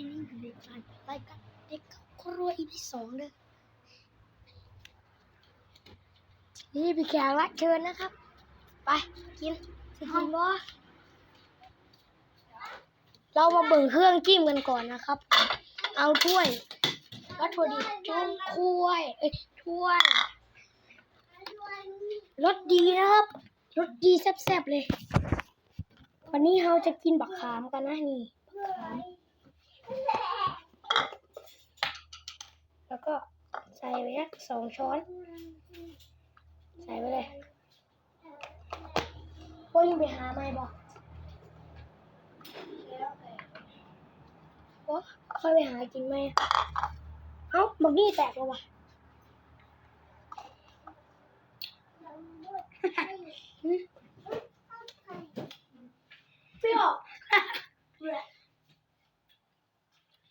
ที่นี่คือเด็กชายรายการเด็กครัวอีพีสองเด้อนี่พี่แขกรับเชิญนะครับ ไปกินสิกินบ่เรามาเบิ่งเครื่องจิ้มกันก่อนนะครับ เอาถ้วย วัตถุดิบจุ้มถ้วยเอ้ยถ้วยรสดีนะครับรสดีแซ่บๆเลย วันนี้เราจะกินบักขามกันนะนี่บักขาม แล้วก็ใส่ไปสักสองช้อน ใส่ไปเลยพวกยิงไปหาไม่บอกโอ้ค่อยไปหากินไหมเอ้าบักนี่แตกแล้ววะหึเปรี้ยว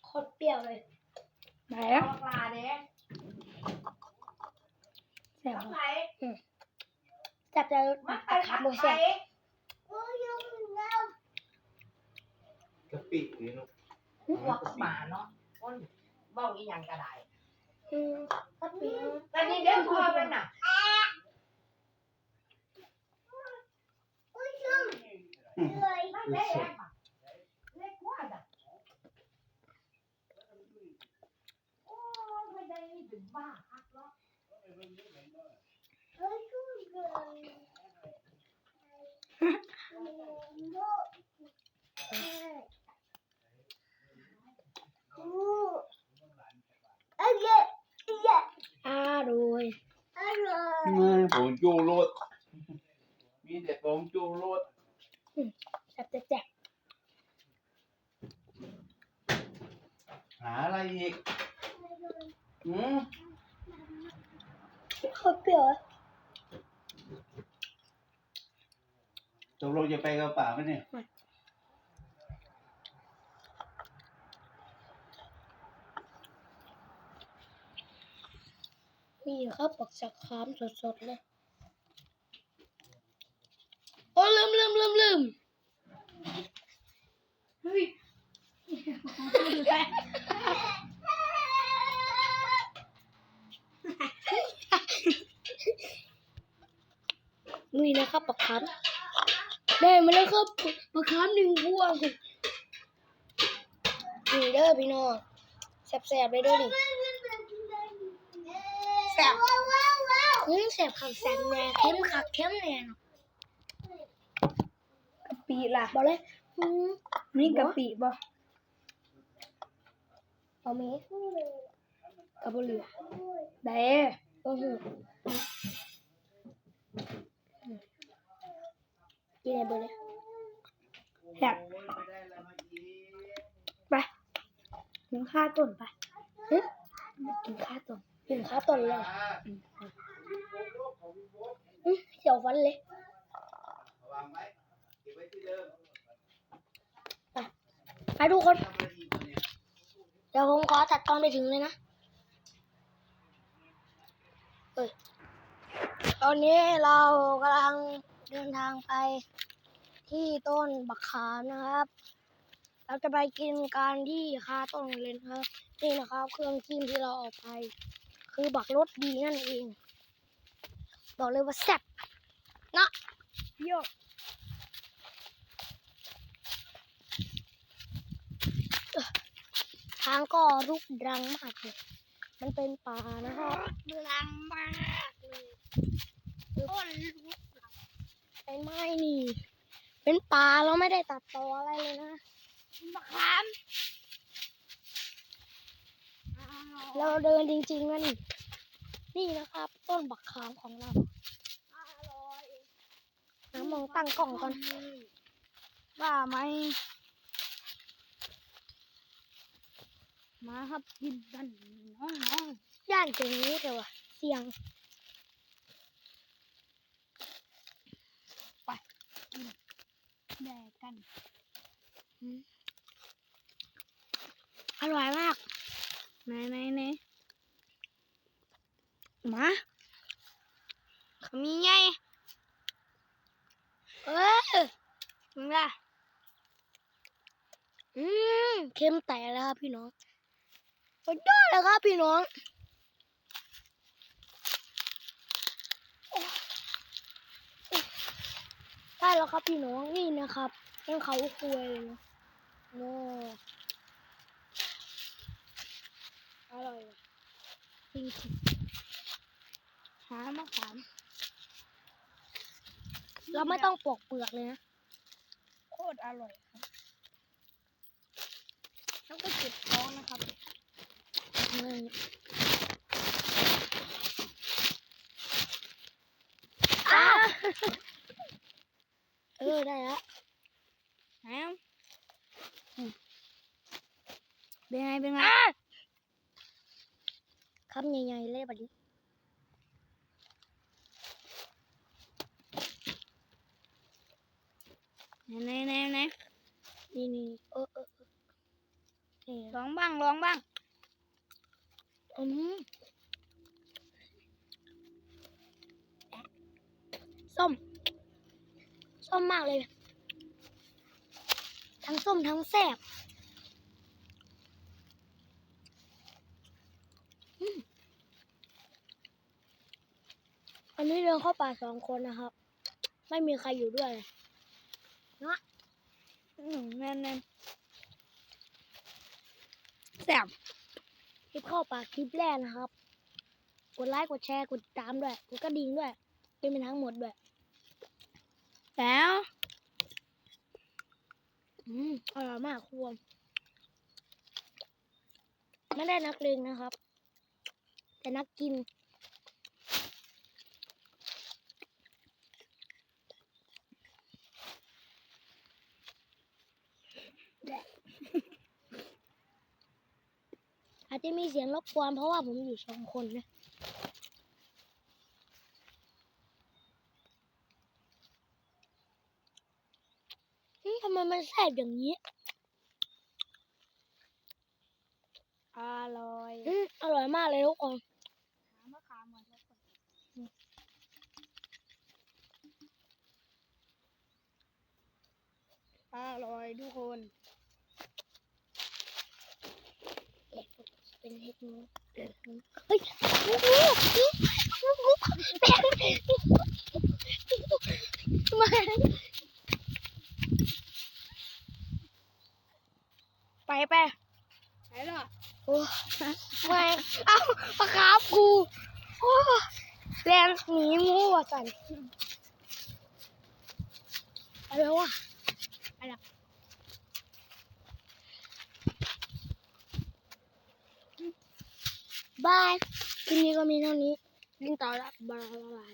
โคตรเปรี้ยวเลยไหนปอะลาเด้ แซ่บไหนจับจะมาตัไปดขาขับโมไปเสกกะปินี่ลูกพวกหมาเนาะคนเบ้าอีหยังก็ได้อืมก็ปีแต่นี่เด็กพอเป็นน่ะอืมนั่นเด็กเล็กกว่าจ้ะโอ้ไม่ได้ถึงบ้าฮักเนาะ อร่อยไม่ผมจูรสมีแต่ผมจูรสจับจะแจกหาอะไรอีกอืม โคตรเปรี้ยวอะ ตกลงจะ ไปกระเป๋าไหมเนี่ยนี่ครับปักจากคามสดๆเลยโอ้ลืมลืมลืมลืมเฮ้ยนี่นะครับปักคาม ได้มาแล้วครับปักคามหนึ่งพวงนี่เด้อพี่น้องแสบๆเลยเด้อดิแสบอืมแสบขักแสบแน่เข้มขักเข้มแน่กะปิล่ะบอกเลยอืมนี่กะปิบ่เอาไหมกับบุหรี่ได้โอ้โห กินอะไรเบอร์เลยแซ่บไปถึงข้าต้นไปหึกินข้าวต้นกินข้าวต้นเลยอืมเสียวฟันเลยวางไว้เก็บไว้ที่เดิมไปไปทุกคนทำอะไรอีกวะเนี่ยเดี๋ยวผมขอตัดตอนไปถึงเลยนะเอ้ยตอนนี้เรากำลัง เดินทางไปที่ต้นบักขามนะครับ เราจะไปกินกันที่คาต้นเลยนะครับ นี่นะครับ เครื่องจิ้มที่เราออกไป คือบักรสดีนั่นเอง บอกเลยว่าแซ่บนะโยกทางก็รุกรังมากเลย มันเป็นป่านะครับรังมากเลยต้นรุก รังไอ้ไม้นี่ เป็นป่าเราไม่ได้ตัดต่ออะไรเลยนะมะขามเราเดินจริงๆนะนี่ นี่นะครับ ต้นบักขามของเราน้ำมองตั้งกล้องก่อนว่าไหมมาครับกินกันน้องน้องย่านตรงนี้แต่ว่าเสียง แด กกันอร่อยมากไหนไหนไหนมาเขามีไงเออมึงล่ะอือืมเค็มแต่แล้วครับพี่น้องสุดยอดเลยครับพี่น้องโอ้ได้แล้วครับพี่น้องนี่นะครับ ยังเขาคุยเลยนะโอ้อร่อยว่ะจริงหามะขามๆเราไม่ต้องปอกเปลือกเลยนะ โคตรอร่อยครับแล้วก็เจ็บท้องนะครับอืมอ้าวเออ ได้แล้วน้ำ เป็นไง เป็นไงคำใหญ่ๆเลยบัดนี้ไหนไหนไหนนี่นี่เออเออเออนี่ลองบ้างลองบ้างอืมส้มส้มมากเลย ทั้งส้มทั้งแซ่บอืมอันนี้เดินเข้าป่าสองคนนะครับ ไม่มีใครอยู่ด้วยเลยเนาะอืมแน่นแน่นแซ่บคลิปเข้าป่าคลิปแรกนะครับ กดไลค์กดแชร์กดติดตามด้วยกดกระดิ่งด้วยเป็นเป็นทั้งหมดด้วยแล้ว อืมอร่อยมากครัวไม่ได้นักเลงนะครับ แต่นักกิน อาจจะมีเสียงรบกวนเพราะว่าผมอยู่สองคนนะ ทำไมมันแซ่บอย่างนี้ อร่อยอืมอร่อยมากเลยทุกคนหามะขามก่อนแล้วก่อนอร่อยทุกคนเป็นเทคนิคเฮ้ยงูงูงูแม่มา ไปไปไปแล้วโอ้แม่เอ้าปลาคาบกูโอ้แรงหนีงูว่ะสันไปแล้วว่ะไปละบายคลิปนี้ก็มีเท่านี้ลิงต่อละบายบาย